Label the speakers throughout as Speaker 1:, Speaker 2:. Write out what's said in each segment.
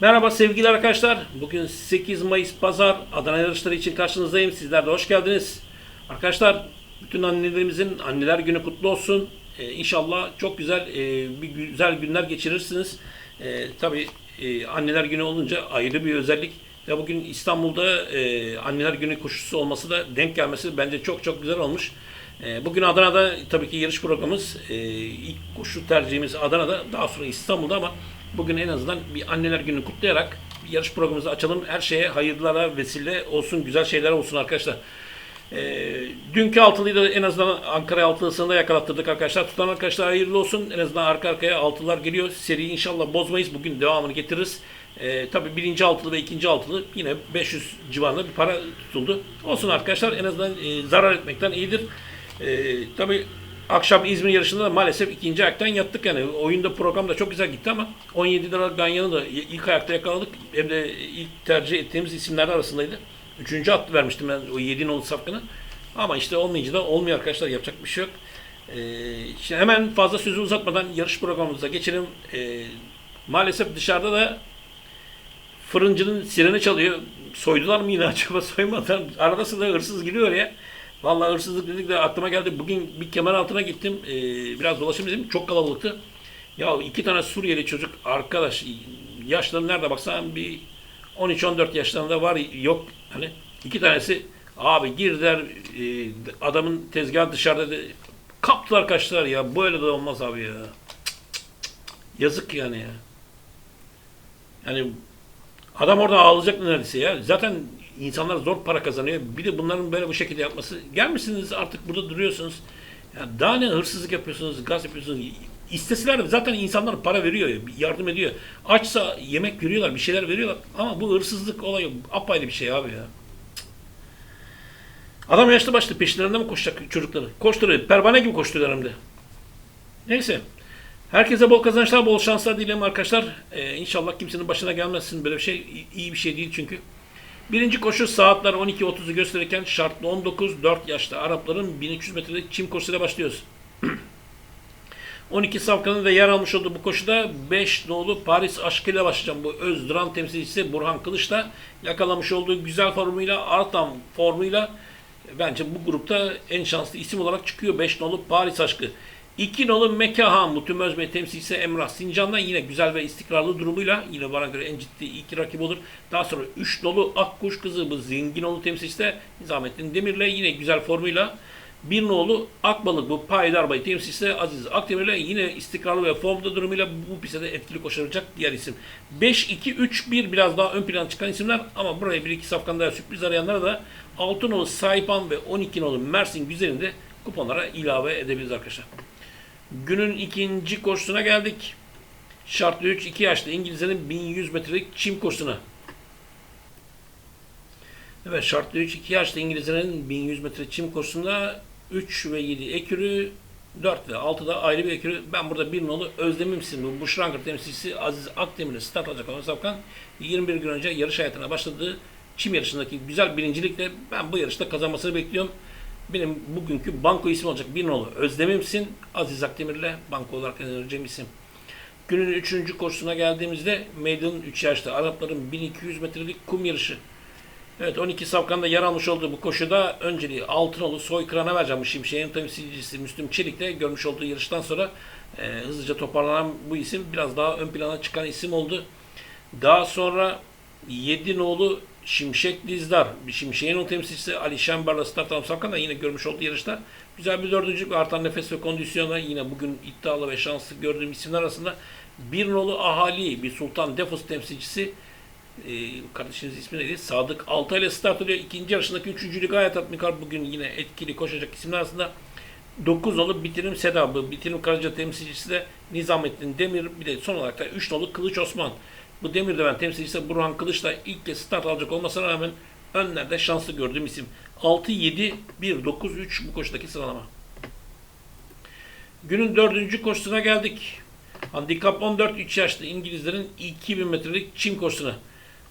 Speaker 1: Merhaba sevgili arkadaşlar. Bugün 8 Mayıs Pazar Adana yarışları için karşınızdayım. Sizler de hoş geldiniz. Arkadaşlar bütün annelerimizin anneler günü kutlu olsun. Ee, inşallah çok güzel e, bir güzel günler geçirirsiniz. Ee, tabii e, anneler günü olunca ayrı bir özellik. Ve bugün İstanbul'da e, anneler günü koşusu olması da denk gelmesi bence çok çok güzel olmuş. E, Bugün Adana'da tabii ki yarış programımız e, ilk koşu tercihimiz Adana'da daha sonra İstanbul'da ama bugün en azından bir anneler günü kutlayarak yarış programımızı açalım. Her şeye hayırlara vesile olsun, güzel şeyler olsun arkadaşlar. E, dünkü altılıyı da en azından Ankara altılısını da yakalattırdık arkadaşlar. Tutan arkadaşlar hayırlı olsun. En azından arka arkaya altılar geliyor. Seriyi inşallah bozmayız. Bugün devamını getiririz. E, tabii birinci altılı ve ikinci altılı yine 500 civarında bir para tutuldu. Olsun arkadaşlar en azından e, zarar etmekten iyidir. E, tabii akşam İzmir yarışında da maalesef ikinci ayaktan yattık yani. Oyunda program da çok güzel gitti ama 17 lira Ganyan'ı da ilk ayakta yakaladık. Hem de ilk tercih ettiğimiz isimler arasındaydı. Üçüncü attı vermiştim ben o 7 nolu safkını. Ama işte olmayınca da olmuyor arkadaşlar yapacak bir şey yok. Ee, şimdi hemen fazla sözü uzatmadan yarış programımıza geçelim. Ee, maalesef dışarıda da fırıncının sireni çalıyor. Soydular mı yine acaba soymadan? Arada sırada hırsız giriyor ya. Vallahi hırsızlık dedik de aklıma geldi. Bugün bir kemer altına gittim. Ee, biraz dolaşım dedim. Çok kalabalıktı. Ya iki tane Suriyeli çocuk arkadaş yaşları nerede baksan bir 13-14 yaşlarında var yok hani iki tanesi abi girdiler e, adamın tezgahı dışarıda de, kaptılar kaçtılar ya böyle de olmaz abi ya. Yazık yani ya. Yani adam orada ağlayacak neredeyse ya. Zaten insanlar zor para kazanıyor. Bir de bunların böyle bu şekilde yapması. Gelmişsiniz artık burada duruyorsunuz. Ya daha ne hırsızlık yapıyorsunuz, gaz yapıyorsunuz. İsteseler zaten insanlar para veriyor, yardım ediyor. Açsa yemek veriyorlar, bir şeyler veriyorlar. Ama bu hırsızlık olayı apayrı bir şey abi ya. Adam yaşlı başlı peşlerinde mi koşacak çocukları? Koşturuyor. Pervane gibi koşturuyor hem de. Neyse. Herkese bol kazançlar, bol şanslar dilerim arkadaşlar. Ee, inşallah kimsenin başına gelmezsin böyle bir şey. iyi bir şey değil çünkü. Birinci koşu saatler 12.30'u gösterirken şartlı 19-4 yaşta Arapların 1200 metrelik çim koşusuyla başlıyoruz. 12 safkanın da yer almış olduğu bu koşuda 5 nolu Paris aşkıyla başlayacağım. Bu Özduran temsilcisi Burhan Kılıç da yakalamış olduğu güzel formuyla, artan formuyla bence bu grupta en şanslı isim olarak çıkıyor. 5 nolu Paris aşkı. 2 nolu Mekahan bu tüm Özbey temsilcisi Emrah Sincan'dan yine güzel ve istikrarlı durumuyla yine bana göre en ciddi iki rakip olur. Daha sonra 3 nolu Akkuş kızı bu zengin nolu temsilcisi de Nizamettin Demir'le yine güzel formuyla bir nolu Akbalık bu Paydar temsilcisi Aziz Akdemir'le yine istikrarlı ve formda durumuyla bu pistte de etkili koşaracak diğer isim. 5-2-3-1 biraz daha ön plana çıkan isimler ama buraya bir iki safkanda sürpriz arayanlara da 6 nolu Saipan ve 12 nolu Mersin Güzel'in de kuponlara ilave edebiliriz arkadaşlar. Günün ikinci koşusuna geldik. Şartlı 3 2 yaşlı İngilizlerin 1100 metrelik çim koşusuna. Evet şartlı 3 2 yaşlı İngilizlerin 1100 metre çim koşusunda 3 ve 7 ekürü 4 ve 6 da ayrı bir ekürü. Ben burada bir nolu Özdemimsin bu Buşrankır temsilcisi Aziz Akdemir'in start alacak olan Safkan 21 gün önce yarış hayatına başladığı çim yarışındaki güzel birincilikle ben bu yarışta kazanmasını bekliyorum. Benim bugünkü banko ismi olacak bir nolu Özdemimsin Aziz Akdemir'le banko olarak önereceğim isim. Günün 3. koşusuna geldiğimizde Maiden 3 yaşta Arapların 1200 metrelik kum yarışı. Evet 12 safkanda yer almış olduğu bu koşuda önceliği Altınoğlu Soykıran'a vereceğim Şimşek'in temsilcisi Müslüm Çelik de görmüş olduğu yarıştan sonra e, hızlıca toparlanan bu isim biraz daha ön plana çıkan isim oldu. Daha sonra 7 nolu Şimşek Dizdar, Şimşek'in o temsilcisi Ali Şembar'la start alan Safkan da yine görmüş olduğu yarışta güzel bir dördüncülük ve artan nefes ve kondisyonla yine bugün iddialı ve şanslı gördüğüm isimler arasında bir nolu Ahali, bir Sultan Defos temsilcisi e, kardeşiniz ismi neydi? Sadık Altay ile start alıyor. İkinci yarışındaki üçüncülük gayet tatminkar. Bugün yine etkili koşacak isimler arasında 9 nolu Bitirim Seda. Bu Bitirim Karaca temsilcisi de Nizamettin Demir. Bir de son olarak da 3 nolu Kılıç Osman. Bu Demir'de temsilcisi Burhan Kılıç da ilk kez start alacak olmasına rağmen önlerde şanslı gördüğüm isim. 6, 7, 1, 9, 3 bu koşudaki sıralama. Günün dördüncü koşusuna geldik. Handikap 14 3 yaşlı İngilizlerin 2000 metrelik çim koşusuna.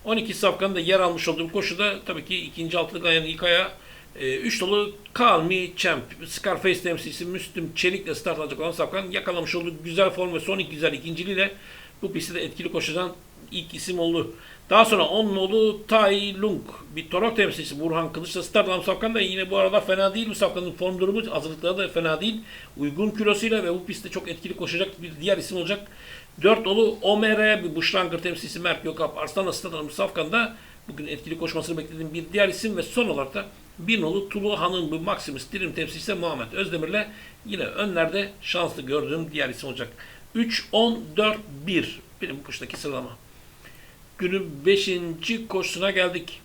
Speaker 1: 12 safkanın da yer almış olduğu koşuda tabii ki ikinci altılık ayağının ilk ayağı 3 dolu Call Me Champ, Scarface temsilcisi Müslüm Çelik'le start alacak olan safkan yakalamış olduğu güzel form ve son iki güzel ikinciliğiyle bu pistte de etkili koşudan ilk isim oldu. Daha sonra 10 nolu Tai Lung. Bir Torok temsilcisi Burhan Kılıç'la Stardom Safkan da yine bu arada fena değil. Bu Safkan'ın form durumu hazırlıkları da fena değil. Uygun kilosuyla ve bu pistte çok etkili koşacak bir diğer isim olacak. 4 nolu Omer'e bir Buşrangır temsilcisi Mert Gökap Arslan'la Stardom Safkan da bugün etkili koşmasını beklediğim bir diğer isim ve son olarak da bir nolu Tulu Han'ın bu Maximus Dirim temsilcisi Muhammed Özdemir'le yine önlerde şanslı gördüğüm diğer isim olacak. 3, 10, 4, 1 benim bu kuştaki sıralama. Günün 5. koşusuna geldik.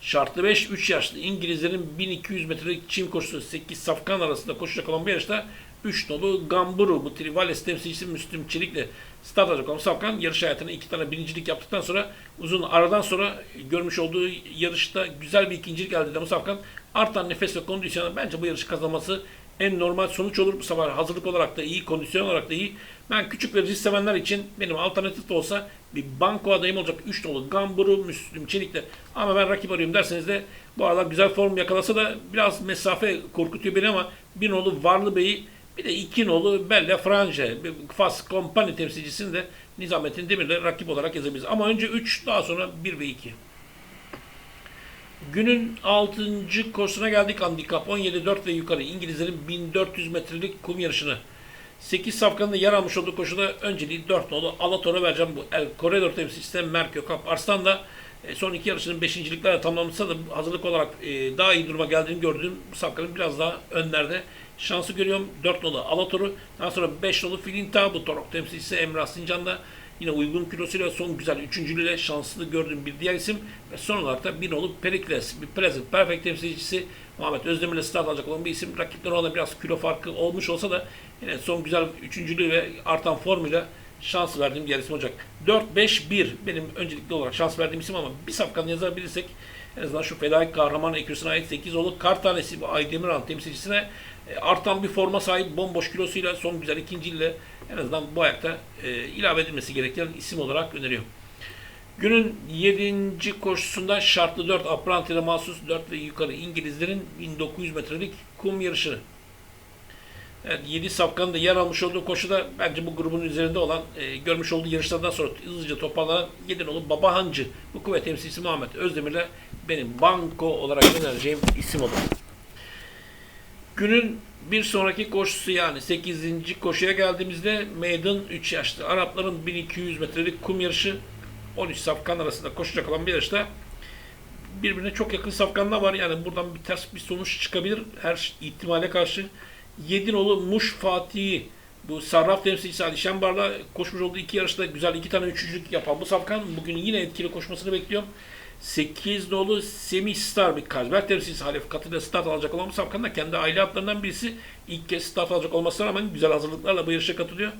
Speaker 1: Şartlı 5, 3 yaşlı İngilizlerin 1200 metrelik çim koşusu 8 safkan arasında koşacak olan bir yarışta 3 nolu Gamburu bu Trivales temsilcisi Müslüm Çelik'le start alacak olan Safkan yarış hayatına iki tane birincilik yaptıktan sonra uzun aradan sonra görmüş olduğu yarışta güzel bir ikincilik elde eden bu Safkan artan nefes ve kondisyonu bence bu yarışı kazanması en normal sonuç olur. Bu sefer hazırlık olarak da iyi, kondisyon olarak da iyi. Ben küçük ve risk sevenler için benim alternatif de olsa bir banko adayım olacak. 3 nolu Gamburu, Müslüm Çelik'te. Ama ben rakip arıyorum derseniz de bu arada güzel form yakalasa da biraz mesafe korkutuyor beni ama bir nolu Varlı Bey'i bir de iki nolu Belle Frange, Fas Company temsilcisini de Nizamettin Demir'le rakip olarak yazabiliriz. Ama önce 3, daha sonra 1 ve 2. Günün 6. koşusuna geldik. Handikap 17-4 ve yukarı. İngilizlerin 1400 metrelik kum yarışını. 8 safkanında yer almış olduğu koşuda önceliği 4 nolu Alator'a vereceğim. Bu El Corredor temsilcisi Merk Gökap Arslan da e, son iki yarışının beşinciliklerle tamamlansa da hazırlık olarak e, daha iyi duruma geldiğini gördüğüm bu safkanın biraz daha önlerde şansı görüyorum. 4 nolu Alator'u. Daha sonra 5 nolu Filinta bu Torok temsilcisi Emrah Sincan da Yine uygun kilosuyla son güzel üçüncülüğüyle şanslı gördüğüm bir diğer isim. Ve son olarak da bir nolu Perikles, bir Present Perfect temsilcisi Muhammed Özdemir'le start alacak olan bir isim. Rakipler ona biraz kilo farkı olmuş olsa da yine son güzel üçüncülüğü ve artan formuyla şans verdiğim diğer isim olacak. 4-5-1 benim öncelikli olarak şans verdiğim isim ama bir safkanı yazabilirsek en azından şu fedai kahraman eküsüne ait 8 olu kar tanesi Aydemiran temsilcisine e, artan bir forma sahip bomboş kilosuyla son güzel ikinci ile en azından bu ayakta e, ilave edilmesi gereken isim olarak öneriyorum. Günün 7. koşusunda şartlı 4 Apranti'de mahsus 4 ve yukarı İngilizlerin 1900 metrelik kum yarışı. Evet, 7 safkanın da yer almış olduğu koşuda bence bu grubun üzerinde olan e, görmüş olduğu yarışlardan sonra hızlıca toparlanan 7 nolu Baba Hancı bu kuvvet temsilcisi Muhammed Özdemir'le benim banko olarak önereceğim isim olur. Günün bir sonraki koşusu yani 8. koşuya geldiğimizde Maiden 3 yaşlı. Arapların 1200 metrelik kum yarışı 13 safkan arasında koşacak olan bir yarışta birbirine çok yakın safkanlar var. Yani buradan bir ters bir sonuç çıkabilir her ihtimale karşı. Yedinoğlu Muş Fatih'i bu Sarraf temsilcisi Ali Şembar'la koşmuş olduğu iki yarışta güzel iki tane üçüncülük yapan bu safkan bugün yine etkili koşmasını bekliyorum. 8 nolu Semih Star bir Kazberk temsilcisi Halef Katı'da start alacak olan safkan da kendi aile atlarından birisi ilk kez start alacak olmasına rağmen güzel hazırlıklarla bu yarışa katılıyor.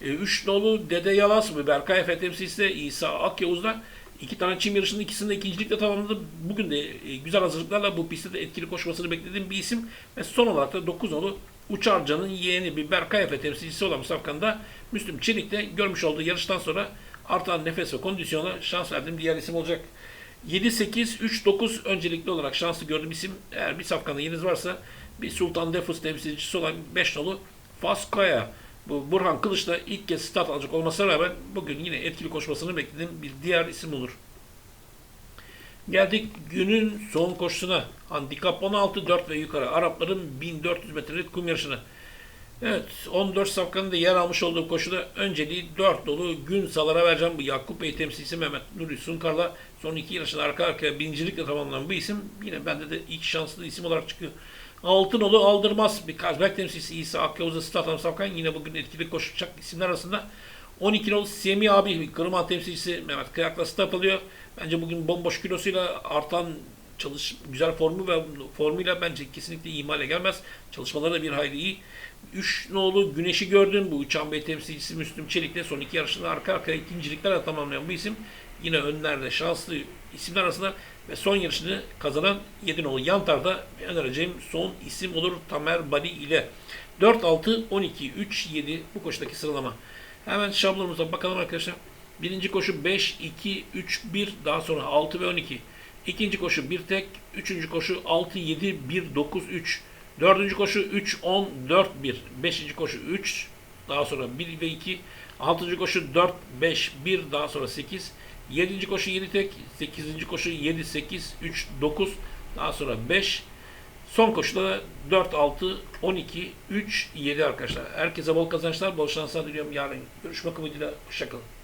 Speaker 1: 3 e, nolu Dede Yalas mı Berkay Efe temsilcisi de İsa Akyavuz'da iki tane çim yarışının ikisini de ikincilikle tamamladı. Bugün de e, güzel hazırlıklarla bu pistte de etkili koşmasını beklediğim bir isim. Ve son olarak da 9 nolu Uçarcan'ın yeğeni bir Berkay Efe temsilcisi olan Safkan'da Müslüm Çelik de görmüş olduğu yarıştan sonra artan nefes ve kondisyona şans verdiğim diğer isim olacak. 7-8-3-9 öncelikli olarak şanslı gördüğüm isim eğer bir safkanda yeriniz varsa bir Sultan Defus temsilcisi olan 5 nolu Faskaya bu Burhan Kılıç'la ilk kez start alacak olmasına rağmen bugün yine etkili koşmasını beklediğim bir diğer isim olur. Geldik günün son koşusuna. Handikap 16, 4 ve yukarı. Arapların 1400 metrelik kum yarışına. Evet, 14 safkanın da yer almış olduğu koşuda önceliği 4 dolu gün salara vereceğim. Bu Yakup Bey temsilcisi Mehmet Nuri Sunkar'la son iki yarışında arka arkaya birincilikle tamamlanan bu isim yine bende de ilk şanslı isim olarak çıkıyor. Altınolu aldırmaz bir Kazbek temsilcisi İsa Akyavuz'a Statan Safkan yine bugün etkili koşacak isimler arasında. 12 nolu Semih abi Kırman temsilcisi Mehmet Kıyak'la start alıyor. Bence bugün bomboş kilosuyla artan çalış güzel formu ve formuyla bence kesinlikle ihmale gelmez. Çalışmaları da bir hayli iyi. 3 nolu Güneş'i gördüm. Bu Uçan Bey temsilcisi Müslüm Çelik'le son iki yarışında arka arkaya ikinciliklerle tamamlayan bu isim yine önlerde şanslı isimler arasında ve son yarışını kazanan 7 nolu Yantar'da önereceğim son isim olur Tamer Bali ile. 4-6-12-3-7 bu koşudaki sıralama. Hemen şablonumuza bakalım arkadaşlar. Birinci koşu 5, 2, 3, 1 daha sonra 6 ve 12. İkinci koşu 1 tek. Üçüncü koşu 6, 7, 1, 9, 3. Dördüncü koşu 3, 10, 4, 1. Beşinci koşu 3, daha sonra 1 ve 2. Altıncı koşu 4, 5, 1, daha sonra 8. 7. koşu 7 tek, 8. koşu 7 8 3 9 daha sonra 5 Son koşuda da 4 6 12 3 7 arkadaşlar. Herkese bol kazançlar, bol şanslar diliyorum. Yarın görüşmek umuduyla. Hoşçakalın.